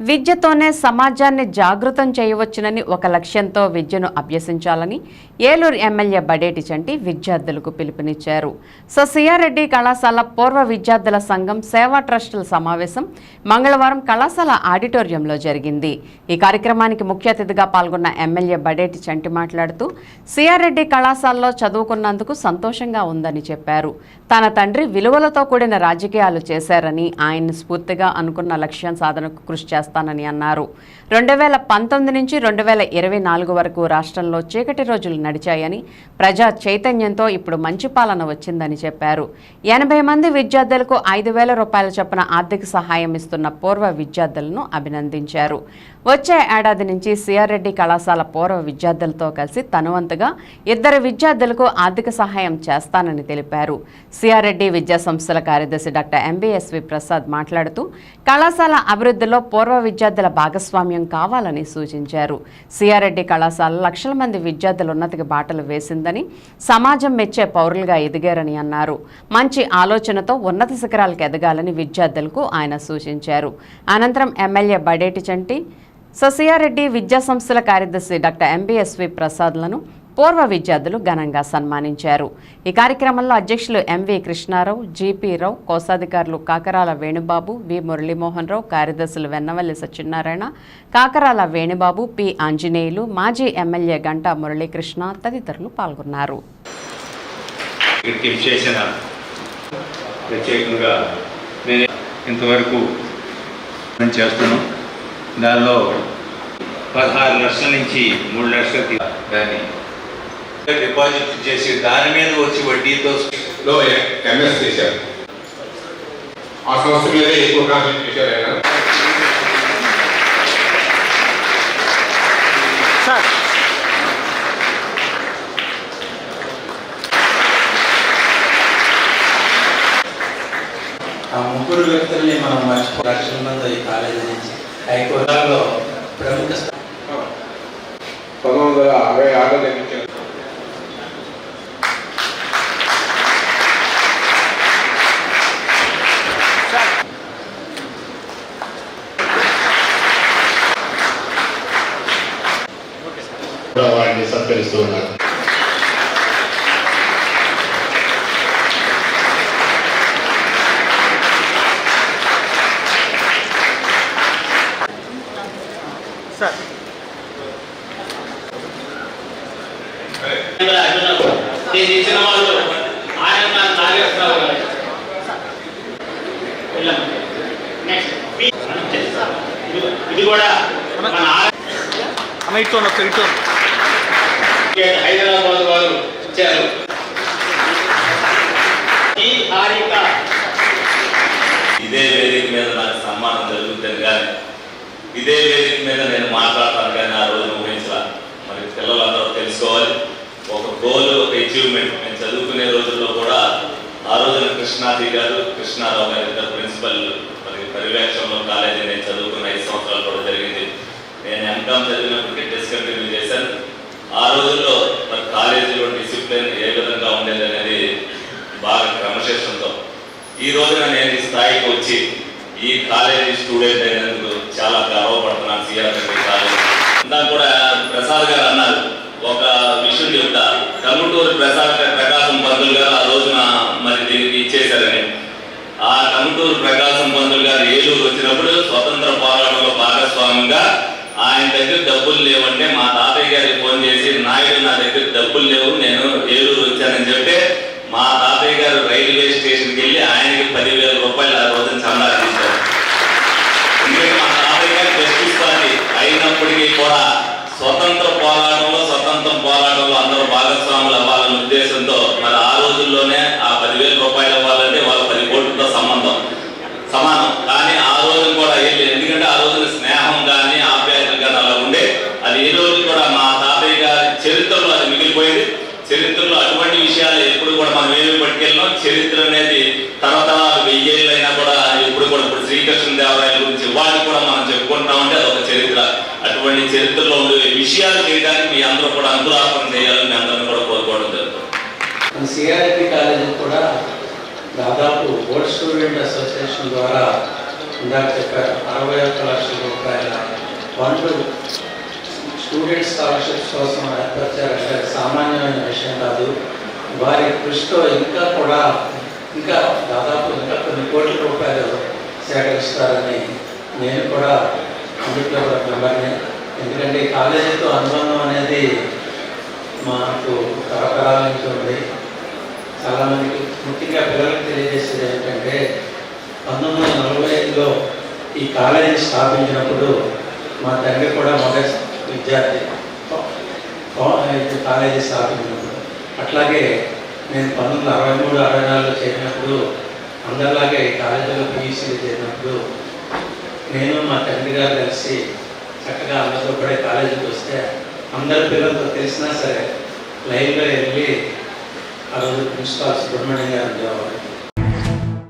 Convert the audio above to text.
విద్యతోనే సమాజాన్ని జాగృతం చేయవచ్చునని ఒక లక్ష్యంతో విద్యను అభ్యసించాలని ఏలూరు ఎమ్మెల్యే బడేటి చంటి విద్యార్థులకు పిలుపునిచ్చారు. సో సిఆర్రెడ్డి కళాశాల పూర్వ విద్యార్థుల సంఘం సేవా ట్రస్టుల సమావేశం మంగళవారం కళాశాల ఆడిటోరియంలో జరిగింది. ఈ కార్యక్రమానికి ముఖ్య అతిథిగా పాల్గొన్న ఎమ్మెల్యే బడేటి చంటి మాట్లాడుతూ సిఆర్రెడ్డి కళాశాలలో చదువుకున్నందుకు సంతోషంగా ఉందని చెప్పారు. తన తండ్రి విలువలతో కూడిన రాజకీయాలు చేశారని ఆయన్ని స్ఫూర్తిగా అనుకున్న లక్ష్యం సాధనకు కృషి చేస్తానని అన్నారు రెండు వేల పంతొమ్మిది నుంచి రెండు వేల ఇరవై నాలుగు వరకు రాష్ట్రంలో చీకటి రోజులు నడిచాయని ప్రజా చైతన్యంతో ఇప్పుడు మంచి పాలన వచ్చిందని చెప్పారు. ఎనభై మంది విద్యార్థులకు ఐదు వేల రూపాయల చొప్పున ఆర్థిక సహాయం ఇస్తున్న పూర్వ విద్యార్థులను అభినందించారు. వచ్చే ఏడాది నుంచి సిఆర్రెడ్డి కళాశాల పూర్వ విద్యార్థులతో కలిసి తనువంతుగా ఇద్దరు విద్యార్థులకు ఆర్థిక సహాయం చేస్తానని తెలిపారు. సిఆర్రెడ్డి విద్యా సంస్థల కార్యదర్శి డాక్టర్ ఎంబీఎస్వి ప్రసాద్ మాట్లాడుతూ కళాశాల అభివృద్ధిలో పూర్వ విద్యార్థుల భాగస్వామ్యం కావాలని సూచించారు. సిఆర్రెడ్డి కళాశాల లక్షల మంది విద్యార్థులు ఉన్నతికి బాటలు వేసిందని సమాజం మెచ్చే పౌరులుగా ఎదిగారని అన్నారు. మంచి ఆలోచనతో ఉన్నత శిఖరాలకు ఎదగాలని విద్యార్థులకు ఆయన సూచించారు. అనంతరం ఎమ్మెల్యే బడేటి చంటి ససియారెడ్డి విద్యా సంస్థల కార్యదర్శి డాక్టర్ ఎంబీఎస్వి ప్రసాద్లను పూర్వ విద్యార్థులు ఘనంగా సన్మానించారు. ఈ కార్యక్రమంలో అధ్యక్షులు M V Krishnarao G P Rao కోశాధికారులు Kakarala Venubabu V Muralimohan Rao కార్యదర్శులు వెన్నవల్లి సత్యనారాయణ కాకరాల వేణుబాబు పి ఆంజనేయులు మాజీ ఎమ్మెల్యే గంటా మురళీకృష్ణ తదితరులు పాల్గొన్నారు. ప్రత్యేకంగా నేను ఇంతవరకు దానిలో పదహారు లక్షల నుంచి మూడు లక్షలకి దాన్ని డిపాజిట్ చేసి దాని మీద వచ్చి వడ్డీతో లో ఎంఎస్ చేశారు. ఆ సంస్థ మీదే ఎక్కువ కాన్సెంట్రేట్ చేశారు ఆయన. ఆ ముగ్గురు వ్యక్తుల్ని మనం మర్చిపో లక్షల మంది ఈ కాలేజీ నుంచి హైకోర్టులో ప్రముఖ పంతొమ్మిది వందల అరవై ఆరులో నిర్మించారు కూడా వారిని సత్కరిస్తూ ఉన్నారు దీన్ని ఇచ్చిన వాళ్ళు ఆయన నాగేశ్వరరావు గారు వెళ్ళాం. Next B. ఇది- ఇది కూడా మన ఇటు ఇటు హైదరాబాద్ వారు ఇచ్చారు. ఈ హారిక ఇదే వేదిక మీద నాకు సన్మానం జరుగుతుంది కానీ ఇదే వేదిక మీద నేను మాట్లాడతాను కానీ ఆ రోజు ఊహించాల. మరి పిల్లలందరూ తెలుసుకోవాలి. ఒక గోల్ ఒక అచీవ్మెంట్ నేను చదువుకునే రోజుల్లో కూడా ఆ రోజున కృష్ణాది గారు కృష్ణారావు గారు ఇద్దరు ప్రిన్సిపల్ మరి పర్యవేక్షణలో కాలేజీ నేను చదువుకున్న ఐదు సంవత్సరాలు కూడా జరిగింది. నేను ఎంకామ్ చదివినప్పటికీ డిస్కంటిన్యూ ఆ రోజుల్లో మన కాలేజీలో డిసిప్లిన్ ఏ విధంగా ఉండేది అనేది బాగా క్రమశిక్షణతో. ఈ రోజున నేను ఈ స్థాయికి వచ్చి ఈ కాలేజీ స్టూడెంట్ అయినందుకు చాలా గర్వపడుతున్నాను సిఆర్ఎంపీ కాలేజ్ ఇందాక కూడా ప్రసాద్ గారు అన్నారు ఒక విషయం చెప్తా. కమ్ముటూరు ప్రసాద్ ప్రకాశం పంతులు గారు ఆ రోజున మరి దీనికి ఇచ్చేశారని. ఆ కమ్ముటూరు ప్రకాశం పంతులు గారు ఏలూరు వచ్చినప్పుడు స్వతంత్ర పోరాటంలో భాగస్వామ్యంగా ఆయన దగ్గర డబ్బులు లేవంటే మా తాతయ్య గారికి ఫోన్ చేసి నాయుడు నా దగ్గర డబ్బులు లేవు నేను ఏలూరు వచ్చానని చెప్తే మా తాతయ్య గారు రైల్వే స్టేషన్కి వెళ్ళి ఆయనకి పదివేల రూపాయలు ఆ రోజున సంపాదించారు ఎందుకంటే మా తాతయ్య గారు జస్టిస్ పార్టీ అయినప్పటికీ కూడా స్వతంత్ర పోరాటంలో స్వతంత్ర పోరాటంలో అందరూ భాగస్వాములు అవ్వాలి. మనం చరిత్ర అనేది తరతరాలు వెయ్యేళ్ళైనా కూడా ఇప్పుడు కూడా ఇప్పుడు శ్రీకృష్ణ దేవరాయల గురించి వాటిని కూడా మనం చెప్పుకుంటాం అంటే అదొక చరిత్ర. అటువంటి చరిత్రలో ఉండే విషయాలు చేయడానికి మీ అందరూ కూడా అంకురార్పణ చేయాలని మీ అందరిని కూడా కోరుకోవడం జరుగుతుంది. సిఆర్పి కాలేజీ కూడా దాదాపు ఓల్డ్ స్టూడెంట్ అసోసియేషన్ ద్వారా ఇందాక చెప్పారు అరవై ఒక్క లక్షల రూపాయల ఫండ్ స్టూడెంట్ స్కాలర్షిప్స్ కోసం ఏర్పరిచారంటే సామాన్యమైన విషయం కాదు. వారి కృషితో ఇంకా కూడా ఇంకా దాదాపు ఇంకా కొన్ని కోట్ల రూపాయలు సేకరిస్తారని నేను కూడా అందులో ఒక మెంబర్ని. ఎందుకంటే కాలేజీతో అనుబంధం అనేది మాకు తరతరాల నుంచి ఉంది. చాలామందికి ముఖ్యంగా పిల్లలకు తెలియజేసేది ఏంటంటే పంతొమ్మిది వందల నలభై ఐదులో ఈ కాలేజీ స్థాపించినప్పుడు మా తండ్రి కూడా మొదటి విద్యార్థి. కాలేజీ స్థాపించినప్పుడు. అట్లాగే నేను పంతొమ్మిది అరవై మూడు అరవై నాలుగులో చేరినప్పుడు అందరిలాగే ఈ కాలేజీలో పీయూసీలు చేరినప్పుడు నేను మా తండ్రి గారు కలిసి చక్కగా అందరితో పడే కాలేజీకి వస్తే అందరి పిల్లలతో తెలిసినా సరే లైవ్లో వెళ్ళి ఆ రోజు ప్రిన్సిపాల్ సుబ్రహ్మణ్యం గారు ఉండేవారు.